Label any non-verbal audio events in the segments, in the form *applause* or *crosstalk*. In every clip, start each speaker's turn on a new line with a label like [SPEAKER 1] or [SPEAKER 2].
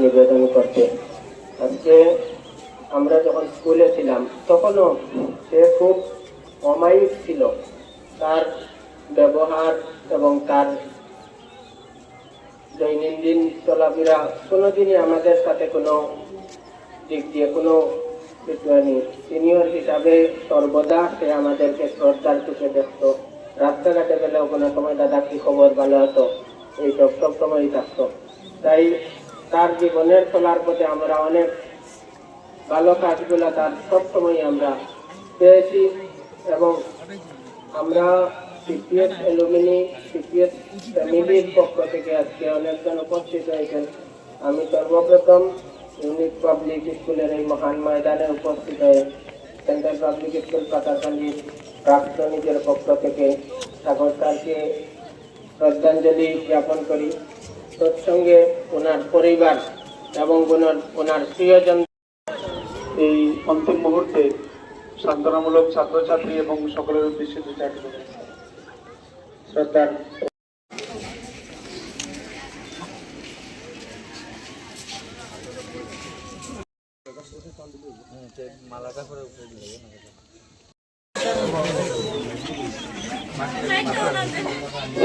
[SPEAKER 1] নিবেদন করতে। আজকে আমরা যখন স্কুলে ছিলাম, তখনও সে খুব অমায়িক ছিল। তার ব্যবহার এবং তার দৈনন্দিন চলাফেরা কোনোদিনই আমাদের সাথে কোনো দিক দিয়ে কোনো সিনিয়র হিসাবে সর্বদা সে আমাদেরকে শ্রদ্ধার চোখে দেখতো। রাস্তাঘাটে গেলেও কোনো সময়, দাদা, কি খবর? ভালো হতো এইসব সব সময়ই থাকতো। তাই তার জীবনের চলার পথে আমরা অনেক ভালো কাজগুলো তার সব সময় আমরা পেয়েছি এবং আমরা সিপিএস অ্যালুমিনি সিপিএস ফ্যামিলির পক্ষ থেকে আজকে অনেকজন উপস্থিত হয়েছেন। আমি সর্বপ্রথম ইউনিক পাবলিক স্কুলের এই মহান ময়দানে উপস্থিত হয়ে সেন্ট্রাল পাবলিক স্কুল পাতাকান্দির প্রাক্তনীদের পক্ষ থেকে সাগর স্যারকে শ্রদ্ধাঞ্জলি জ্ঞাপন করি। তৎসঙ্গে ওনার পরিবার এবং ওনার ওনার প্রিয়জন
[SPEAKER 2] এই অন্তিম মুহূর্তে সান্ত্বনামূলক ছাত্রছাত্রী এবং সকলের উদ্দেশ্যে দু চারটি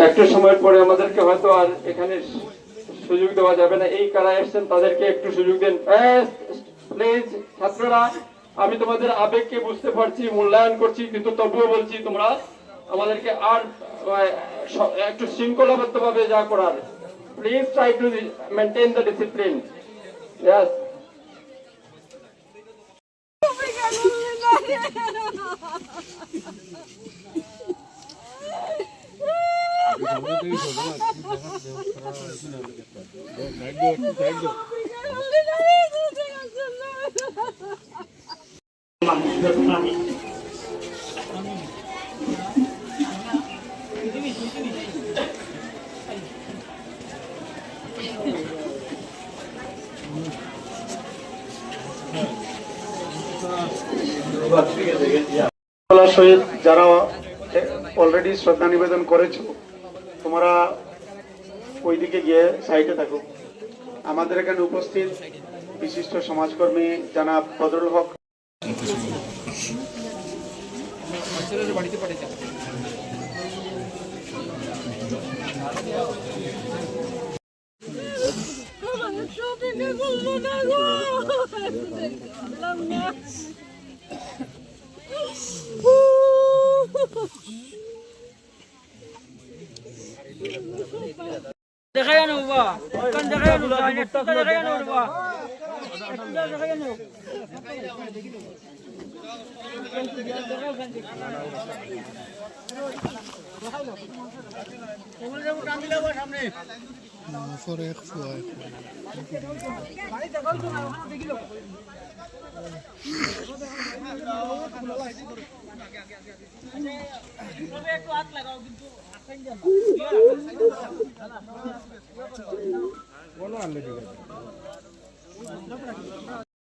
[SPEAKER 2] একটু সময় পরে আমাদেরকে হয়তো আর এখানে সুযোগ দেওয়া যাবে না। এই কারা এসছেন, তাদেরকে একটু সুযোগ দেন। প্লিজ ছাত্ররা, আমি তোমাদের আবেগকে বুঝতে পারছি, মূল্যায়ন করছি, কিন্তু তবুও বলছি তোমরা আমাদেরকে আর একটু শৃঙ্খলাবদ্ধ ভাবে যা করার। Please try to maintain the discipline yes *laughs* 막 যারা অলরেডি শ্রদ্ধা নিবেদন করেছ, তোমরা ওইদিকে গিয়ে সাইডে থাকো। আমাদের এখানে উপস্থিত বিশিষ্ট সমাজকর্মী জানাব বদরুল হক।
[SPEAKER 3] শপিংয়ে করব না না
[SPEAKER 4] বাবা কান বাবা একটা দেখাই আনো একটু হাত লাগাও কিন্তু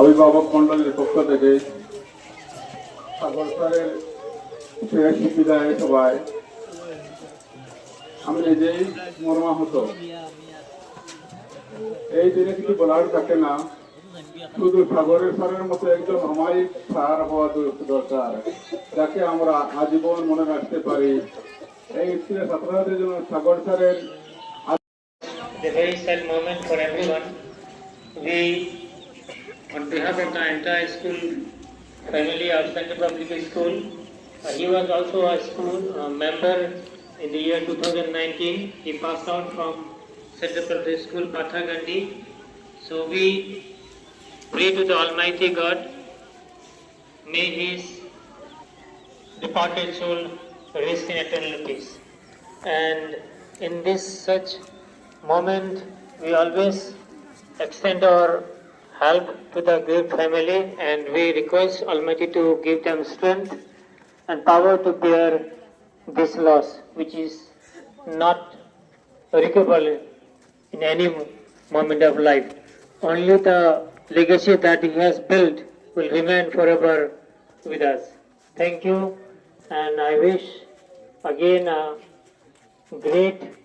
[SPEAKER 2] অভিভাবক মন্ডলের পক্ষ থেকে সাগর স্যারের শেষ বিদায় সভায় আমি নিজেই মর্মাহত, এই দিনে কিছু বলার থাকে না, শুধু সাগরের স্যারের মতো একজন অমায়িক স্যার হওয়া দরকার, যাকে আমরা আজীবন মনে রাখতে পারি। এই স্কুলের ছাত্রছাত্রীদের জন্য সাগর স্যারের
[SPEAKER 1] a very sad moment for everyone. We, on behalf of the entire school family of Central Public School, uh, he was also a school uh, member in the year 2019. He passed out from Central Public School, Pathagandi. So we pray to the Almighty God
[SPEAKER 5] May his departed soul rest in eternal peace. And in this such moment, we always extend our help to the great family and we request Almighty to give them strength and power to bear this loss, which is not recoverable in any moment of life. Only the legacy that he has built will remain forever with us. Thank you, and I wish again a great